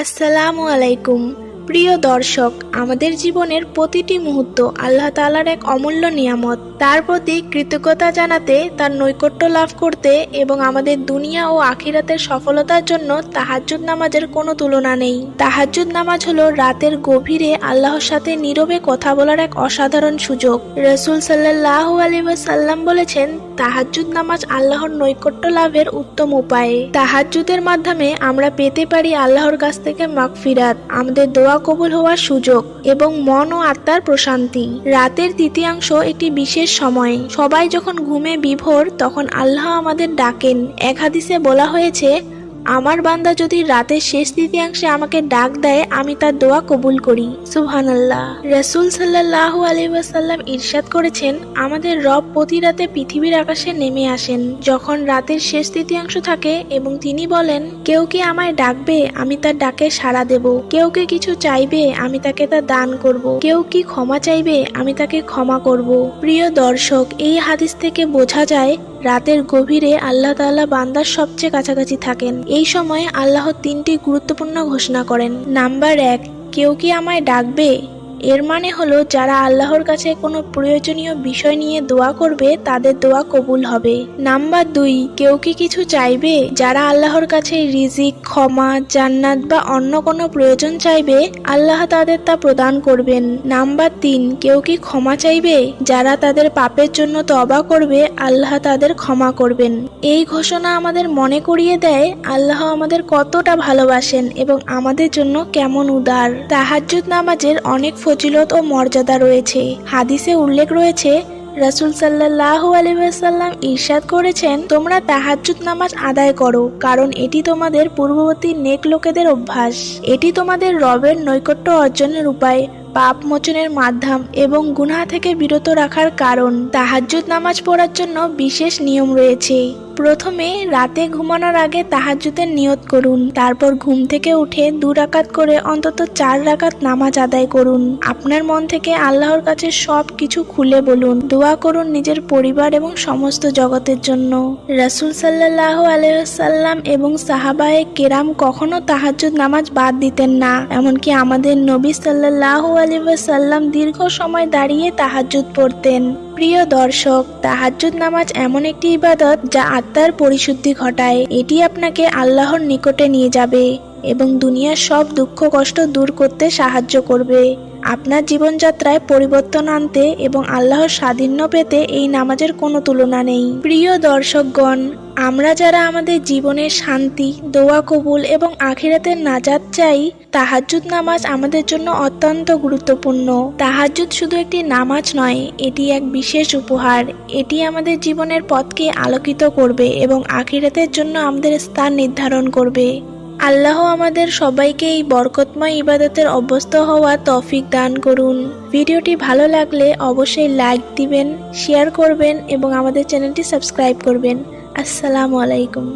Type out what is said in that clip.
আসসালামু আলাইকুম। প্রিয় দর্শক, আমাদের জীবনের প্রতিটি মুহূর্ত আল্লাহ তাআলার এক অমূল্য নিয়ামত। তার প্রতি কৃতজ্ঞতা জানাতে, তার নৈকট্য লাভ করতে এবং আমাদের দুনিয়া ও আখিরাতের সফলতার জন্য তাহাজ্জুদ নামাজের কোনো তুলনা নেই। তাহাজ্জুদ নামাজ হলো রাতের গভীরে আল্লাহর সাথে নীরবে কথা বলার এক অসাধারণ সুযোগ। রসুল সাল্লাহ আলী সাল্লাম বলেছেন, তাহাজ্জুদ নামাজ আল্লাহর নৈকট্য লাভের উত্তম উপায়। তাহাজ্জুদের মাধ্যমে আমরা পেতে পারি আল্লাহর কাছ থেকে মাগফিরাত। আমাদের দোয়া কবুল হওয়ার সুযোগ এবং মন ও আত্মার প্রশান্তি। রাতের তৃতীয়াংশ একটি বিশেষ সময়। সবাই যখন ঘুমে বিভোর, তখন আল্লাহ আমাদের ডাকেন। এক হাদিসে বলা হয়েছে আমার বান্দা যদি রাতের শেষ তৃতীয়াংশে আমাকে ডাক দেয়, আমি তার দোয়া কবুল করি। সুবহানাল্লাহ। রসুল সাল্লাহ আলিবাসাল্লাম ইরশাদ করেছেন, আমাদের রব প্রতি রাতে পৃথিবীর আকাশে নেমে আসেন। যখন রাতের শেষ তৃতীয়াংশ থাকে এবং তিনি বলেন, কেউ কি আমায় ডাকবে? আমি তার ডাকে সাড়া দেব। কেউ কি কিছু চাইবে? আমি তাকে তা দান করব। কেউ কি ক্ষমা চাইবে? আমি তাকে ক্ষমা করব। প্রিয় দর্শক, এই হাদিস থেকে বোঝা যায় রাতের গভীরে আল্লাহ তাআলা বান্দার সবচেয়ে কাছাকাছি থাকেন। এই সময় আল্লাহ তিনটি গুরুত্বপূর্ণ ঘোষণা করেন। নাম্বার এক, কেউ কি আমায় ডাকবে? এর মানে হলো, যারা আল্লাহর কাছে কোনো প্রয়োজনীয় বিষয় নিয়ে দোয়া করবে, তাদের দোয়া কবুল হবে। নাম্বার দুই, কেউ কি কিছু চাইবে? যারা আল্লাহর কাছে রিজিক, ক্ষমা, জান্নাত বা অন্য কোনো প্রয়োজন চাইবে, আল্লাহ তাদের তা প্রদান করবেন। নাম্বার তিন, কেউ কি ক্ষমা চাইবে? যারা তাদের পাপের জন্য তবা করবে, আল্লাহ তাদের ক্ষমা করবেন। এই ঘোষণা আমাদের মনে করিয়ে দেয়, আল্লাহ আমাদের কতটা ভালোবাসেন এবং আমাদের জন্য কেমন উদার। তাহাজ্জুদ নামাজের অনেক ফজিলত ও মর্যাদা রয়েছে। হাদিসে উল্লেখ রয়েছে, রাসুল সাল্লাহ আলিবাসাল্লাম ইরশাদ করেছেন, তোমরা তাহাজ্জুদ নামাজ আদায় করো, কারণ এটি তোমাদের পূর্ববর্তী নেক লোকেদের অভ্যাস। এটি তোমাদের রবের নৈকট্য অর্জনের উপায়, পাপ মোচনের মাধ্যম এবং গুনাহ থেকে বিরত রাখার কারণ। তাহাজ্জুদ নামাজ পড়ার জন্য বিশেষ নিয়ম রয়েছে। প্রথমে রাতে ঘুমানোর আগে তাহাজ্জুদের নিয়ত করুন। তারপর ঘুম থেকে উঠে দু রাকাত করে অন্তত চার রাকাত নামাজ আদায় করুন। আপনার মন থেকে আল্লাহর কাছে সব কিছু খুলে বলুন। দোয়া করুন নিজের পরিবার এবং সমস্ত জগতের জন্য। রাসুল সাল্লাহ আলহাম এবং সাহাবায়ে কেরাম কখনো তাহাজ্জুদ নামাজ বাদ দিতেন না। এমনকি আমাদের নবী সাল্লাহ আলী সাল্লাম দীর্ঘ সময় দাঁড়িয়ে তাহাজ্জুদ পড়তেন। প্রিয় দর্শক, তাহাজ্জুদ নামাজ এমন একটি ইবাদত যা আত্মার পরিশুদ্ধি ঘটায়, এটি আপনাকে আল্লাহর নিকটে নিয়ে যাবে এবং দুনিয়ার সব দুঃখ কষ্ট দূর করতে সাহায্য করবে। আপনার জীবনযাত্রায় পরিবর্তন আনতে এবং আল্লাহর স্বাধীন্য পেতে এই নামাজের কোনো তুলনা নেই। প্রিয় দর্শকগণ, আমরা যারা আমাদের জীবনের শান্তি, দোয়া কবুল এবং আখিরাতের নাজাত চাই, তাহাজ্জুদ নামাজ আমাদের জন্য অত্যন্ত গুরুত্বপূর্ণ। তাহাজ্জুদ শুধু একটি নামাজ নয়, এটি এক বিশেষ উপহার। এটি আমাদের জীবনের পথকে আলোকিত করবে এবং আখিরাতের জন্য আমাদের স্থান নির্ধারণ করবে। আল্লাহ আমাদের সবাইকে এই বরকতময় ইবাদতের অভ্যস্ত হওয়া তফিক দান করুন। ভিডিওটি ভালো লাগলে অবশ্যই লাইক দিবেন শেয়ার করবেন এবং আমাদের চ্যানেলটি সাবস্ক্রাইব করবেন। আসসালামু আলাইকুম।